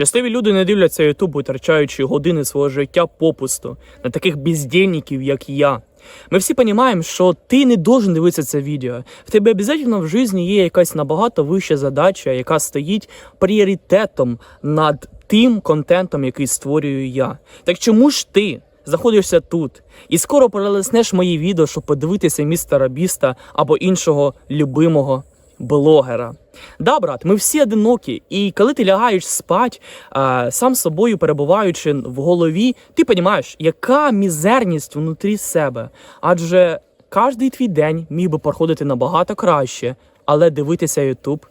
Щасливі люди не дивляться Ютуб, витрачаючи години свого життя попусту на таких бездельників, як я. Ми всі розуміємо, що ти не должен дивитися це відео. В тебе обов'язково в житті є якась набагато вища задача, яка стоїть пріоритетом над тим контентом, який створюю я. Так чому ж ти знаходишся тут і скоро перелеснеш мої відео, щоб подивитися містера Біста або іншого любимого блогера. Да, брат, ми всі одинокі, і коли ти лягаєш спать, а, сам собою перебуваючи в голові, ти розумієш, яка мізерність внутрі себе. Адже кожний твій день міг би проходити набагато краще, але дивитися Ютуб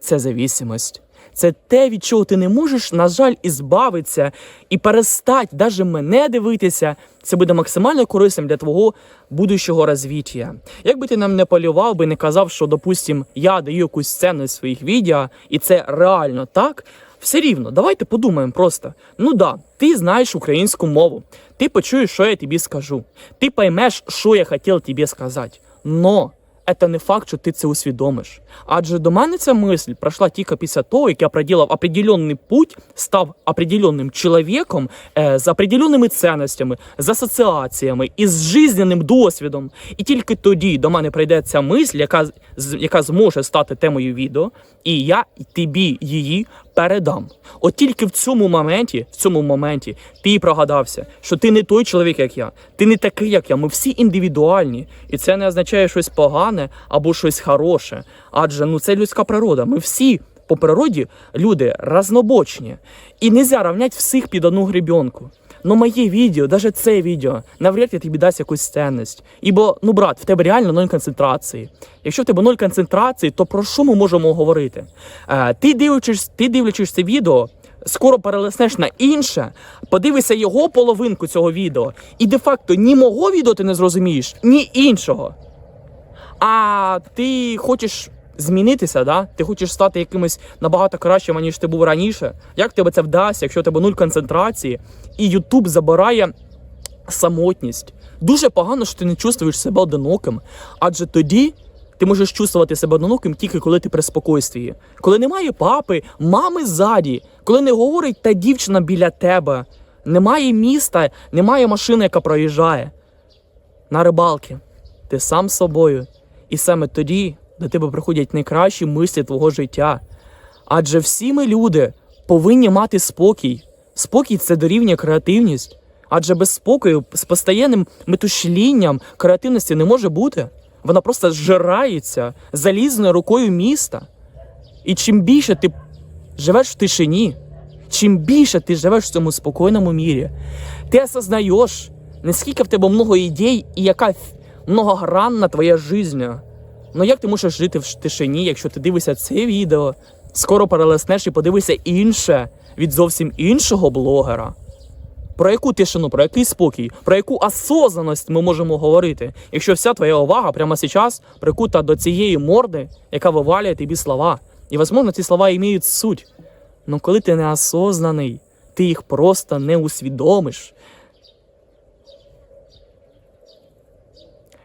це завісимость. Це те, від чого ти не можеш, на жаль, ізбавитися і перестать даже мене дивитися. Це буде максимально корисним для твого будущого розвиття. Як би ти нам не полював би, не казав, що, допустим, я даю якусь сцену з своїх відео, і це реально так. Все рівно, давайте подумаємо просто. Ну да, ти знаєш українську мову, ти почуєш, що я тобі скажу. Ти поймеш, що я хотів тобі сказати. Но це не факт, що ти це усвідомиш. Адже до мене ця мисль пройшла тільки після того, як я проділав определенний путь, став определенним чоловіком е, з определенними цінностями, з асоціаціями і з жизненним досвідом. І тільки тоді до мене прийде ця мисль, яка, яка зможе стати темою відео, і я тобі її передам. От тільки в цьому моменті, в цьому моменті, ти прогадався, що ти не той чоловік, як я, ти не такий, як я. Ми всі індивідуальні, і це не означає щось погане або щось хороше. Адже ну це людська природа. Ми всі по природі люди разнобочні. І не равнять всіх під одну гребенку. Ну, моє відео, навіть це відео, навряд ли тобі дасть якусь цінність. Ібо, ну, брат, в тебе реально ноль концентрації. Якщо в тебе ноль концентрації, то про що ми можемо говорити? Е, ти, дивлячись, ти дивлячись це відео, скоро перелеснеш на інше, подивися його половинку цього відео, і де-факто ні мого відео ти не зрозумієш, ні іншого. А ти хочеш змінитися, да? ти хочеш стати якимось набагато кращим, ніж ти був раніше. Як тебе це вдасться, якщо у тебе нуль концентрації, і Ютуб забирає самотність? Дуже погано, що ти не чувствуєш себе одиноким, адже тоді. Ти можеш чувствувати себе одиноким тільки коли ти при спокойствії. Коли немає папи, мами ззаді, коли не говорить та дівчина біля тебе, немає міста, немає машини, яка проїжджає. На рибалки. Ти сам собою. І саме тоді до тебе приходять найкращі мислі твого життя. Адже всі ми люди повинні мати спокій. Спокій це дорівнює креативність. Адже без спокою, з постаєнним метушлінням креативності не може бути. Вона просто зжирається залізною рукою міста. І чим більше ти живеш в тишині, чим більше ти живеш в цьому спокійному мірі, ти осознаєш, наскільки в тебе много ідей і яка многогранна твоя життя. Ну як ти можеш жити в тишині, якщо ти дивишся це відео, скоро перелеснеш і подивишся інше від зовсім іншого блогера? Про яку тишину, про який спокій, про яку осознаність ми можемо говорити, якщо вся твоя увага прямо зараз прикута до цієї морди, яка вивалює тобі слова. І, можливо, ці слова мають суть. Но коли ти неосознаний, ти їх просто не усвідомиш.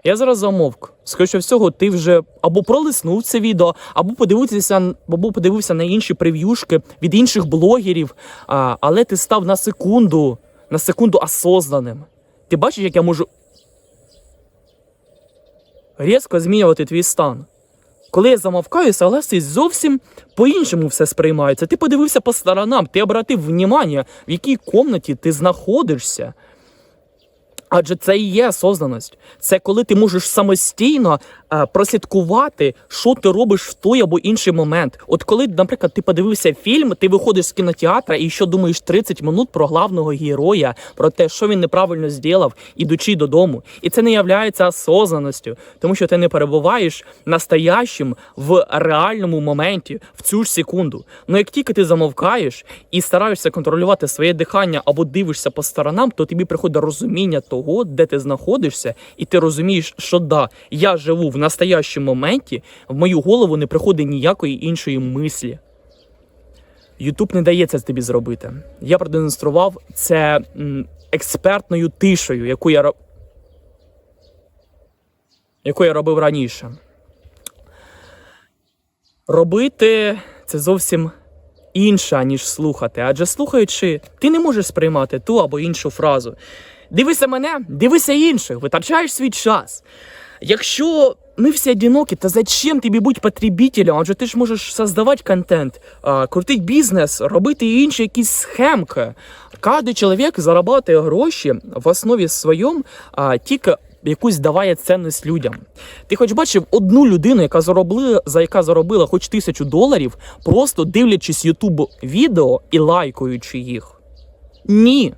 Я зараз замовк. Скоріше всього, ти вже або пролиснув це відео, або подивився, або подивився на інші прев'юшки від інших блогерів, а, але ти став на секунду, на секунду осознаним. Ти бачиш, як я можу різко змінювати твій стан. Коли я замовкаю, согласись, зовсім по-іншому все сприймається. Ти подивився по сторонам, ти обратив внимання, в якій комнаті ти знаходишся. Адже це і є осознаність. Це коли ти можеш самостійно е, прослідкувати, що ти робиш в той або інший момент. От коли, наприклад, ти подивився фільм, ти виходиш з кінотеатра і що думаєш 30 минут про главного героя, про те, що він неправильно зробив, ідучи додому. І це не являється осознаністю, тому що ти не перебуваєш настоящим в реальному моменті, в цю ж секунду. Ну як тільки ти замовкаєш і стараєшся контролювати своє дихання або дивишся по сторонам, то тобі приходить розуміння того, де ти знаходишся, і ти розумієш, що да, я живу в настоящому моменті, в мою голову не приходить ніякої іншої мислі. Ютуб не дає це тобі зробити. Я продемонстрував це експертною тишею, яку я, яку я робив раніше. Робити це зовсім інша, ніж слухати. Адже слухаючи, ти не можеш сприймати ту або іншу фразу. Дивися мене, дивися інших, витрачаєш свій час. Якщо ми всі одинокі, то зачем тобі бути потребителем? Адже ти ж можеш создавати контент, крутити бізнес, робити інші якісь схемки. Кожен чоловік заробляє гроші в основі своєму тільки якусь даває цінність людям. Ти хоч бачив одну людину, яка заробила, за яка заробила хоч тисячу доларів, просто дивлячись Ютуб відео і лайкаючи їх? Ні.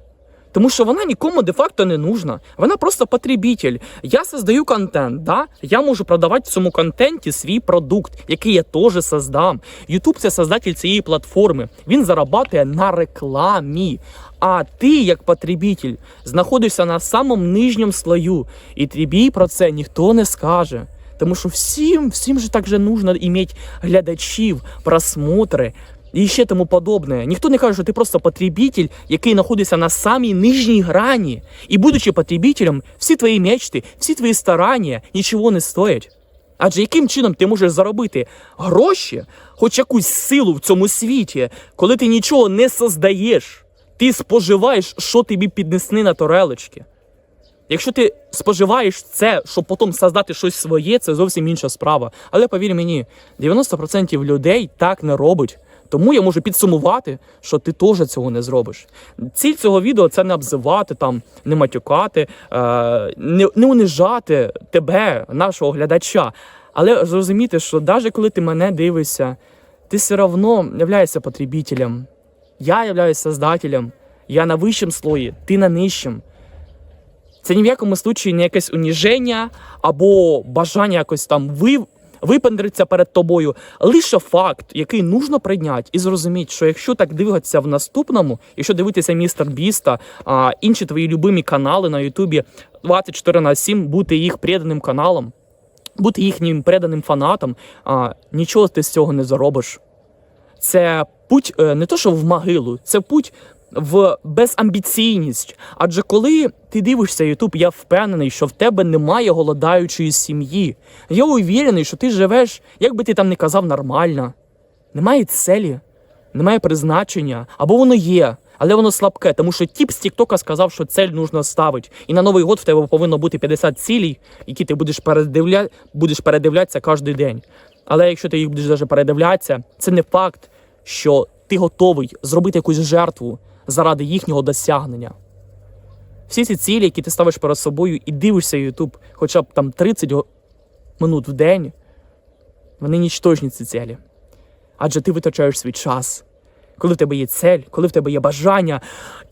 Тому що вона нікому де-факто не нужна. Вона просто потребитель. Я создаю контент, да? я можу продавати в цьому контенті свій продукт, який я теж создам. Ютуб це создатель цієї платформи. Він зарабатує на рекламі. А ти, як потребитель, знаходишся на самому нижньому слою, і тобі про це ніхто не скаже. Тому що всім, всім же так же нужно іметь глядачів, просмотри і ще тому подобне. Ніхто не каже, що ти просто потребитель, який знаходиться на самій нижній грані. І будучи потребителем, всі твої мечти, всі твої старання нічого не стоять. Адже яким чином ти можеш заробити гроші, хоч якусь силу в цьому світі, коли ти нічого не создаєш, ти споживаєш, що тобі піднесли на торелочки. Якщо ти споживаєш це, щоб потім создати щось своє, це зовсім інша справа. Але повір мені, 90% людей так не робить. Тому я можу підсумувати, що ти теж цього не зробиш. Ціль цього відео це не обзивати, там, не матюкати, е, не, не унижати тебе, нашого глядача. Але зрозуміти, що навіть коли ти мене дивишся, ти все одно являєшся потребителем. Я являюсь создателем. Я на вищому слої, ти на нижчому. Це ні в якому случаї не якесь уніження або бажання якось там ви, випендритися перед тобою. Лише факт, який нужно прийняти і зрозуміти, що якщо так дивитися в наступному, якщо дивитися містер Біста, а інші твої любимі канали на Ютубі 24 на 7, бути їх преданим каналом, бути їхнім преданим фанатом, а, нічого ти з цього не заробиш. Це путь е, не то, що в могилу, це путь в безамбіційність. Адже коли ти дивишся Ютуб, я впевнений, що в тебе немає голодаючої сім'ї. Я увірений, що ти живеш, як би ти там не казав, нормально. Немає целі, немає призначення, або воно є. Але воно слабке, тому що тіп з Тіктока сказав, що цель нужно ставити. І на Новий год в тебе повинно бути 50 цілей, які ти будеш передивля... будеш передивлятися кожен день. Але якщо ти їх будеш даже передивлятися, це не факт, що ти готовий зробити якусь жертву заради їхнього досягнення. Всі ці цілі, які ти ставиш перед собою і дивишся YouTube хоча б там 30 минут в день, вони нічтожні ці цілі. Адже ти витрачаєш свій час. Коли в тебе є цель, коли в тебе є бажання,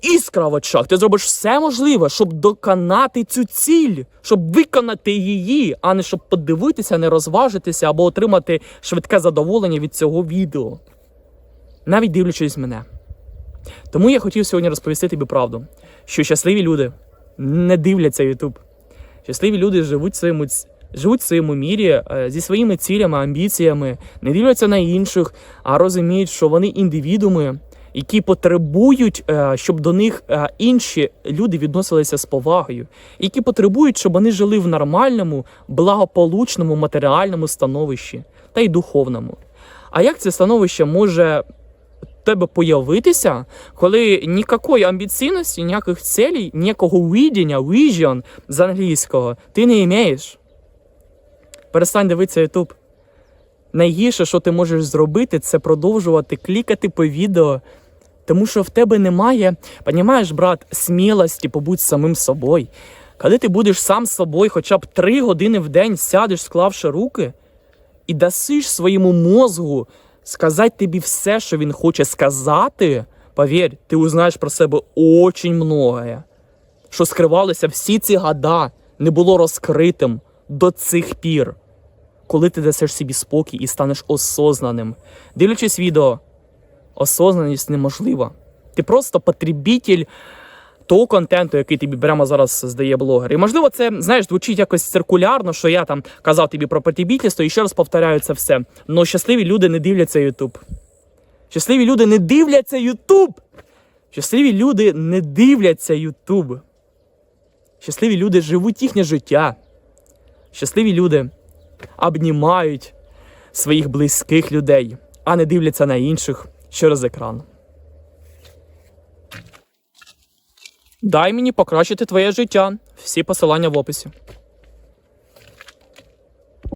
іскра в очах, ти зробиш все можливе, щоб доконати цю ціль, щоб виконати її, а не щоб подивитися, не розважитися або отримати швидке задоволення від цього відео. Навіть дивлячись мене. Тому я хотів сьогодні розповісти тобі правду, що щасливі люди не дивляться Ютуб. Щасливі люди живуть в своєму, живуть в своєму мірі е, зі своїми цілями, амбіціями, не дивляться на інших, а розуміють, що вони індивідууми, які потребують, е, щоб до них е, інші люди відносилися з повагою, які потребують, щоб вони жили в нормальному, благополучному матеріальному становищі та й духовному. А як це становище може тебе появитися, коли ніякої амбіційності, ніяких цілей, ніякого видіння, vision з англійського ти не маєш. Перестань дивитися YouTube. Найгірше, що ти можеш зробити, це продовжувати клікати по відео, тому що в тебе немає, понімаєш, брат, смілості побути самим собою. Коли ти будеш сам собою хоча б три години в день сядеш, склавши руки, і дасиш своєму мозгу сказати тобі все, що він хоче сказати, повір, ти узнаєш про себе очень многое. Що скривалося всі ці года, не було розкритим до цих пір. Коли ти дасиш собі спокій і станеш осознаним. Дивлячись відео, осознаність неможлива. Ти просто потребитель того контенту, який тобі прямо зараз здає блогер. І можливо, це знаєш, звучить якось циркулярно, що я там казав тобі про потребительство, і ще раз повторяю це все. Но щасливі люди не дивляться Ютуб. Щасливі люди не дивляться Ютуб. Щасливі люди не дивляться Ютуб. Щасливі люди живуть їхнє життя. Щасливі люди обнімають своїх близьких людей, а не дивляться на інших через екран. Дай мені покращити твоє життя. Всі посилання в описі.